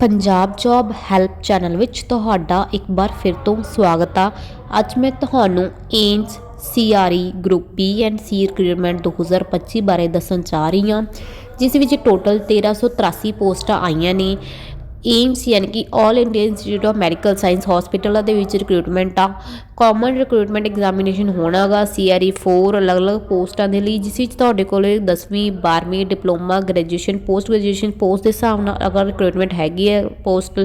Punjab job help channel ਵਿੱਚ ਤੁਹਾਡਾ ਇੱਕ ਵਾਰ ਫਿਰ ਤੋਂ ਸਵਾਗਤ ਆ। ਅੱਜ ਮੈਂ ਤੁਹਾਨੂੰ AIIMS CRE group B and C recruitment 2025 ਬਾਰੇ ਦੱਸਣ ਜਾ ਰਹੀ ਹਾਂ, ਜਿਸ ਵਿੱਚ ਟੋਟਲ 1383 ਪੋਸਟਾਂ ਆਈਆਂ ਨੇ। ਏਮਸ ਯਾਨੀ ਕਿ all India institute of medical science ਹਸਪੀਟਲਾਂ ਦੇ ਵਿੱਚ ਰਿਕਰੂਟਮੈਂਟ ਆ। ਕਾਮਨ ਰਿਕਰੂਟਮੈਂਟ ਐਗਜ਼ਾਮੀਨੇਸ਼ਨ ਹੋਣਾਗਾ ਸੀਆਰਈ 4 ਅਲੱਗ-ਅਲੱਗ ਪੋਸਟਾਂ ਦੇ ਲਈ, ਜਿਸ ਵਿੱਚ ਤੁਹਾਡੇ ਕੋਲ 10ਵੀਂ 12ਵੀਂ diploma graduation post graduation post ਦੇ ਹਿਸਾਬ ਨਾਲ ਅਗਰ ਰਿਕਰੂਟਮੈਂਟ ਹੈਗੀ ਹੈ ਪੋਸਟ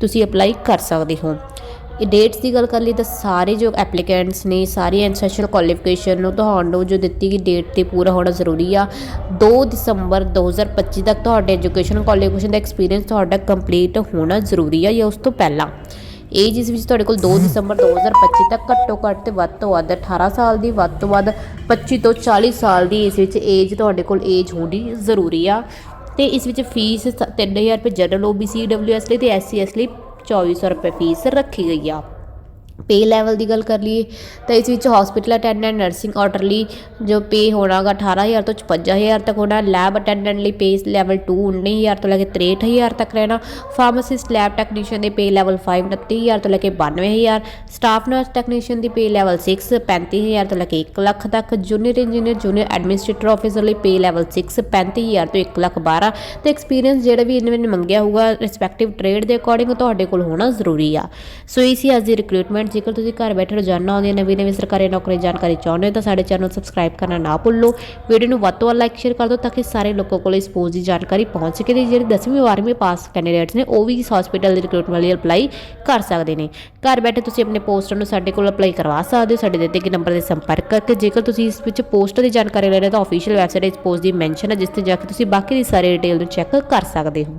ਤੁਸੀਂ ਅਪਲਾਈ ਕਰ ਸਕਦੇ ਹੋ। ਇਹ ਡੇਟਸ ਦੀ ਗੱਲ ਕਰ ਲਈ ਤਾਂ ਸਾਰੇ ਜੋ ਐਪਲੀਕੈਂਟਸ ਨੇ, ਸਾਰੇ ਐਂਸੈਸ਼ਨਲ ਕੁਆਲੀਫਿਕੇਸ਼ਨ ਨੂੰ ਤੁਹਾਨੂੰ ਜੋ ਦਿੱਤੀ ਗਈ ਡੇਟ ਤੇ ਪੂਰਾ ਹੋਣਾ ਜ਼ਰੂਰੀ ਆ। 2 ਦਸੰਬਰ 2025 ਤੱਕ ਤੁਹਾਡੇ ਐਜੂਕੇਸ਼ਨ ਕੁਆਲੀਫਿਕੇਸ਼ਨ ਦਾ ਐਕਸਪੀਰੀਅੰਸ ਤੁਹਾਡਾ ਕੰਪਲੀਟ ਹੋਣਾ ਜ਼ਰੂਰੀ ਆ ਜਾਂ ਉਸ ਤੋਂ ਪਹਿਲਾਂ। ਏਜ ਇਸ ਵਿੱਚ ਤੁਹਾਡੇ ਕੋਲ 2 ਦਸੰਬਰ 2025 ਤੱਕ ਘੱਟੋ ਘੱਟ ਤੇ ਵੱਧ ਤੋਂ ਵੱਧ 18 ਸਾਲ ਦੀ, ਵੱਧ ਤੋਂ ਵੱਧ 25 ਤੋਂ 40 ਸਾਲ ਦੀ ਇਸ ਵਿੱਚ ਏਜ ਤੁਹਾਡੇ ਕੋਲ ਏਜ ਹੋਣੀ ਜ਼ਰੂਰੀ ਆ। ਤੇ ਇਸ ਵਿੱਚ ਫੀਸ 3000 ਰੁਪਏ ਜਨਰਲ ਓਬੀਸੀ ਡਬਲਯੂਐਸ ਲਈ ਤੇ ਐਸਸੀ ਐਸ ਲਈ 2400 ਰੁਪਏ ਫੀਸ ਰੱਖੀ ਗਈ ਆ। ਪੇ ਲੈਵਲ ਦੀ ਗੱਲ ਕਰ ਲਈਏ, ਤਾਂ ਇਸ ਵਿੱਚ ਹਸਪੀਟਲ ਅਟੈਂਡੈਂਟ ਨਰਸਿੰਗ ਆਰਡਰ ਲਈ ਜੋ ਪੇ ਹੋਣਾਗਾ 18000 ਤੋਂ 55000 ਤੱਕ ਹੋਣਾ ਲੈਬ ਅਟੈਂਡੈਂਟ ਲਈ ਪੇ ਲੈਵਲ 2 19000 ਤੋਂ ਲੈ ਕੇ 63000 ਤੱਕ ਰਹਿਣਾ ਫਾਰਮਾਸਿਸਟ ਲੈਬ ਟੈਕਨੀਸ਼ੀਅਨ ਦੇ ਪੇ ਲੈਵਲ 5 39000 ਤੋਂ ਲੈ ਕੇ 92000 ਸਟਾਫ ਨਰਸ ਟੈਕਨੀਸ਼ੀਅਨ ਦੀ ਪੇ ਲੈਵਲ 6 35000 ਤੋਂ ਲੈ ਕੇ 1 ਲੱਖ ਤੱਕ junior engineer junior administrator officer ਲਈ ਪੇ ਲੈਵਲ 6 35000 ਤੋਂ 1 ਲੱਖ 12 ਤੇ ਐਕਸਪੀਰੀਅੰਸ ਜਿਹੜਾ ਵੀ ਇਹਨਾਂ ਨੇ ਮੰਗਿਆ ਹੋਊਗਾ ਰਿਸਪੈਕਟਿਵ ਟ੍ਰੇਡ ਦੇ ਅਕੋਰਡਿੰਗ ਤੁਹਾਡੇ ਕੋਲ ਹੋਣਾ ਜ਼ਰੂਰੀ ਆ। ਸੋ ਇਹ ਅੱਜ ਦੀ ਰਿਕਰੂਟਮੈਂਟ ਜੇਕਰ ਤੁਸੀਂ ਘਰ ਬੈਠੇ ਰੋਜ਼ਾਨਾ ਆਉਂਦੀਆਂ ਨਵੀਂ ਨਵੀਂ ਸਰਕਾਰੀ ਨੌਕਰੀ ਜਾਣਕਾਰੀ ਚਾਹੁੰਦੇ ਹੋ, ਤਾਂ ਸਾਡੇ ਚੈਨਲ ਨੂੰ ਸਬਸਕ੍ਰਾਈਬ ਕਰਨਾ ਨਾ ਭੁੱਲੋ। ਵੀਡੀਓ ਨੂੰ ਵੱਧ ਤੋਂ ਵੱਧ ਲਾਈਕ ਸ਼ੇਅਰ ਕਰ ਦਿਓ ਤਾਂ ਕਿ ਸਾਰੇ ਲੋਕਾਂ ਕੋਲ ਇਸ ਪੋਸਟ ਦੀ ਜਾਣਕਾਰੀ ਪਹੁੰਚ ਸਕੇ ਤੇ ਜਿਹੜੇ 10ਵੀਂ 12ਵੀਂ ਪਾਸ ਕੈਂਡੀਡੇਟਸ ਨੇ, ਉਹ ਵੀ ਇਸ ਹਸਪੀਟਲ ਦੇ ਰਿਕਰੂਟਮੈਂਟ ਲਈ ਅਪਲਾਈ ਕਰ ਸਕਦੇ ਨੇ। ਘਰ ਬੈਠੇ ਤੁਸੀਂ ਆਪਣੇ ਪੋਸਟਾਂ ਨੂੰ ਸਾਡੇ ਕੋਲ ਅਪਲਾਈ ਕਰਵਾ ਸਕਦੇ ਹੋ, ਸਾਡੇ ਦਿੱਤੇ ਗਏ ਨੰਬਰ ਤੇ ਸੰਪਰਕ ਕਰਕੇ। ਜੇਕਰ ਤੁਸੀਂ ਇਸ ਵਿੱਚ ਪੋਸਟ ਦੀ ਜਾਣਕਾਰੀ ਲੈਣੀ ਹੈ, ਤਾਂ ਅਫੀਸ਼ੀਅਲ ਵੈਬਸਾਈਟ ਇਸ ਪੋਸਟ ਦੀ ਮੈਂਸ਼ਨ ਹੈ, ਜਿਸ ਤੇ ਜਾ ਕੇ ਤੁਸੀਂ ਬਾਕੀ ਦੀ ਸਾਰੀ ਡਿਟੇਲ ਨੂੰ ਚੈੱਕ ਕਰ ਸਕਦੇ ਹੋ।